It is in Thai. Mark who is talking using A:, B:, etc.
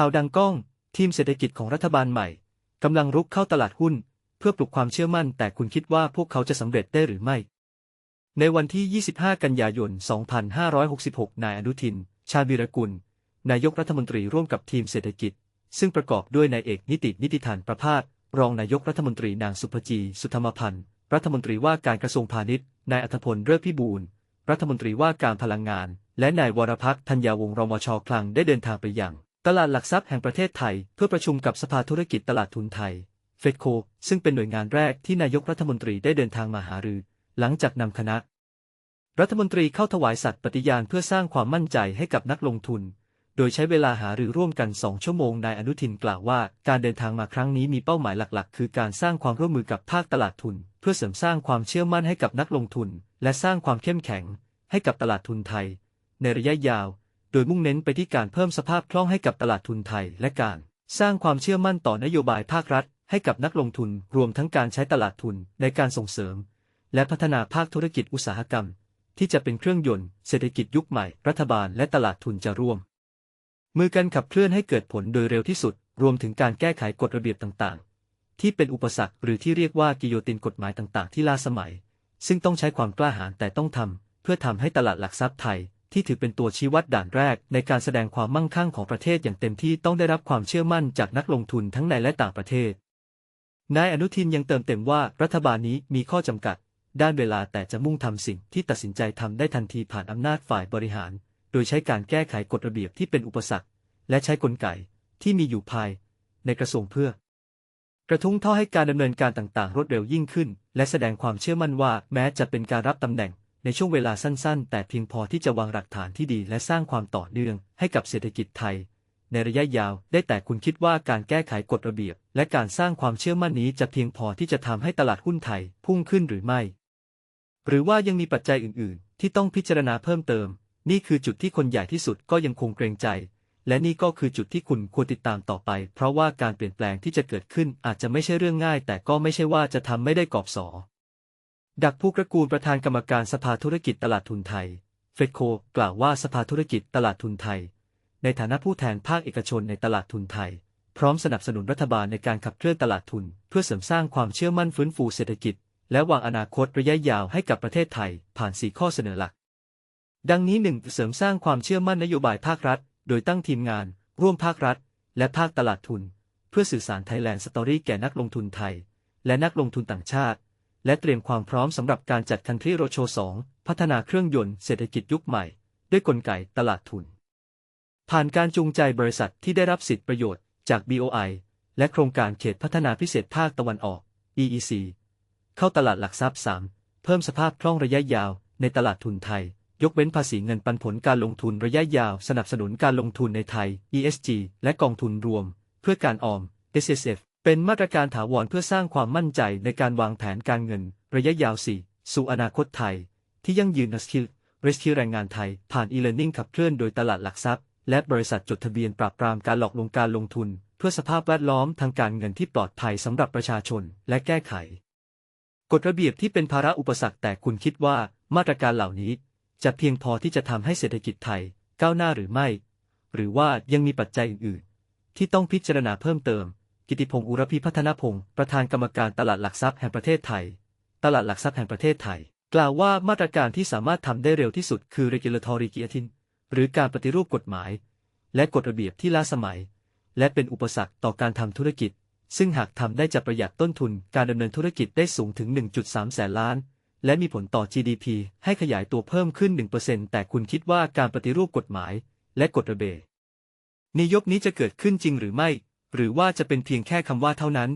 A: ข่าวดังก้อง ทีมเศรษฐกิจของรัฐบาลใหม่กำลังรุกเข้าตลาดหุ้น เพื่อปลุกความเชื่อมั่น แต่คุณคิดว่าพวกเขาจะสำเร็จได้หรือไม่ ในวันที่ 25 กันยายน 2566 นายอนุทิน ชาญวีรกุล นายกรัฐมนตรีร่วมกับทีมเศรษฐกิจ ซึ่งประกอบด้วยนายเอกนิตินิติธานประภาสรองนายกรัฐมนตรีนางสุภจี สุธรรมพันธ์ รัฐมนตรีว่าการกระทรวงพาณิชย์ นายอัธพลเลิศพิบูลรัฐมนตรีว่าการพลังงาน และนายวรพักษ์ธัญญาวงศ์รมชคลังได้เดินทางไปยัง ตลาดหลักทรัพย์แห่งประเทศไทย เพื่อประชุมกับสภาธุรกิจตลาดทุนไทย เฟดโค ซึ่งเป็นหน่วยงานแรกที่นายกรัฐมนตรีได้เดินทางมาหารือ หลังจากนำคณะ รัฐมนตรีเข้าถวายสัตย์ปฏิญาณเพื่อสร้างความมั่นใจให้กับนักลงทุน โดยใช้เวลาหารือร่วมกันสองชั่วโมง นายอนุทินกล่าวว่า การเดินทางมาครั้งนี้มีเป้าหมายหลัก ๆ คือการสร้างความร่วมมือกับภาคตลาดทุน เพื่อเสริมสร้างความเชื่อมั่นให้กับนักลงทุน และสร้างความเข้มแข็ง ให้กับตลาดทุนไทย ในระยะยาว ดยมุ่งเน้นไปที่การเพิ่มสภาพคล่องให้กับตลาดทุนไทย และการสร้างความเชื่อมั่นต่อนโยบายภาครัฐ ให้กับนักลงทุนรวมทั้งการใช้ตลาดทุนในการส่งเสริม และพัฒนาภาคธุรกิจอุตสาหกรรม ที่จะเป็นเครื่องยนต์เศรษฐกิจยุคใหม่ รัฐบาลและตลาดทุนจะร่วม มือกันขับเคลื่อนให้เกิดผลโดยเร็วที่สุด รวมถึงการแก้ไขกฎระเบียบต่างๆ ที่เป็นอุปสรรคหรือที่เรียกว่ากิโยตินกฎหมายต่างๆ ที่ล้าสมัย ซึ่งต้องใช้ความกล้าหาญแต่ต้องทำเพื่อทำให้ตลาดหลักทรัพย์ไทย ที่ถือเป็นตัวชี้วัดด่านแรก ในการแสดงความมั่งคั่งของประเทศอย่างเต็มที่ต้องได้รับความเชื่อมั่นจากนักลงทุนทั้งในและต่างประเทศ นายอนุทินยังเติมเต็มว่ารัฐบาลนี้มีข้อจำกัด ด้านเวลาแต่จะมุ่งทำสิ่งที่ตัดสินใจทำได้ทันทีผ่านอำนาจฝ่ายบริหาร โดยใช้การแก้ไขกฎระเบียบที่เป็นอุปสรรค และใช้กลไกที่มีอยู่ภาย ในกระทรวงเพื่อ กระทุ้งท่อให้การดำเนินการต่างๆ รวดเร็วยิ่งขึ้น และแสดงความเชื่อมั่นว่าแม้จะเป็นการรับตำแหน่ง ในช่วงเวลาสั้นๆ แต่เพียงพอที่จะวางหลักฐานที่ดีและสร้างความต่อเนื่องให้กับเศรษฐกิจไทย ในระยะยาวได้แต่คุณคิดว่าการแก้ไขกฎระเบียบ และการสร้างความเชื่อมั่นนี้จะเพียงพอที่จะทำให้ตลาดหุ้นไทยพุ่งขึ้นหรือไม่ หรือว่ายังมีปัจจัยอื่น ๆ ที่ต้องพิจารณาเพิ่มเติม นี่คือจุดที่คนใหญ่ที่สุดก็ยังคงเกรงใจ และนี่ก็คือจุดที่คุณควรติดตามต่อไป เพราะว่าการเปลี่ยนแปลงที่จะเกิดขึ้นอาจจะไม่ใช่เรื่องง่าย แต่ก็ไม่ใช่ว่าจะทำไม่ได้กอบสอ ดักภูกระกูลประธานกรรมการสภาธุรกิจตลาดทุนไทย เฟดโค กล่าวว่าสภาธุรกิจตลาดทุนไทย ในฐานะผู้แทนภาคเอกชนในตลาดทุนไทย พร้อมสนับสนุนรัฐบาลในการขับเคลื่อนตลาดทุน เพื่อเสริมสร้างความเชื่อมั่นฟื้นฟูเศรษฐกิจ และวางอนาคตระยะยาวให้กับประเทศไทย ผ่าน 4 ข้อเสนอหลัก ดังนี้ 1. เสริมสร้างความเชื่อมั่นนโยบายภาครัฐ โดยตั้งทีมงาน ร่วมภาครัฐ และภาคตลาดทุน เพื่อสื่อสารไทยแลนด์สตอรี่แก่นักลงทุนไทย และนักลงทุนต่างชาติ และเตรียมความพร้อมสำหรับการจัดคันทรีโรโช2พัฒนาเครื่องยนต์เศรษฐกิจยุคใหม่ ด้วยกลไกตลาดทุน ผ่านการจูงใจบริษัทที่ได้รับสิทธิประโยชน์จาก BOI และโครงการเขตพัฒนาพิเศษภาคตะวันออก EEC เข้าตลาดหลักทรัพย์ 3 เพิ่มสภาพคล่องระยะยาวในตลาดทุนไทย ยกเว้นภาษีเงินปันผลการลงทุนระยะยาว สนับสนุนการลงทุนในไทย ESG และกองทุนรวม เพื่อการออม SSF เป็นมาตรการถาวรเพื่อสร้างความมั่นใจในการวางแผนการเงิน ระยะยาว4สู่อนาคตไทย ที่ยั่งยืนนัสคิลเรสคิลแรงงานไทย ผ่าน e-learning ขับเคลื่อนโดยตลาดหลักทรัพย์ และบริษัทจดทะเบียนปราบปรามการหลอกลวงการลงทุน เพื่อสภาพแวดล้อมทางการเงินที่ปลอดภัยสำหรับประชาชน และแก้ไข กฎระเบียบที่เป็นภาระอุปสรรคแต่คุณคิดว่ามาตรการเหล่านี้ จะเพียงพอที่จะทำให้เศรษฐกิจไทย ก้าวหน้าหรือไม่ หรือว่ายังมีปัจจัยอื่นๆที่ต้องพิจารณาเพิ่มเติม กิติพงศ์อุรพิพัฒนพงศ์ประธานกรรมการตลาดหลักทรัพย์แห่งประเทศไทย ตลาดหลักทรัพย์แห่งประเทศไทย กล่าวว่ามาตรการที่สามารถทำได้เร็วที่สุดคือ regulatory guillotine หรือการปฏิรูปกฎหมาย และกฎระเบียบที่ล้าสมัย และเป็นอุปสรรคต่อการทำธุรกิจ ซึ่งหากทำได้จะประหยัดต้นทุนการดำเนินธุรกิจได้สูงถึง 1.3 แสนล้าน และมีผลต่อ GDP ให้ขยายตัวเพิ่มขึ้น 1%แต่คุณคิดว่าการปฏิรูปกฎหมาย และกฎระเบียบในยกนี้จะเกิดขึ้นจริงหรือไม่ หรือว่าจะเป็นเพียงแค่คำว่าเท่านั้น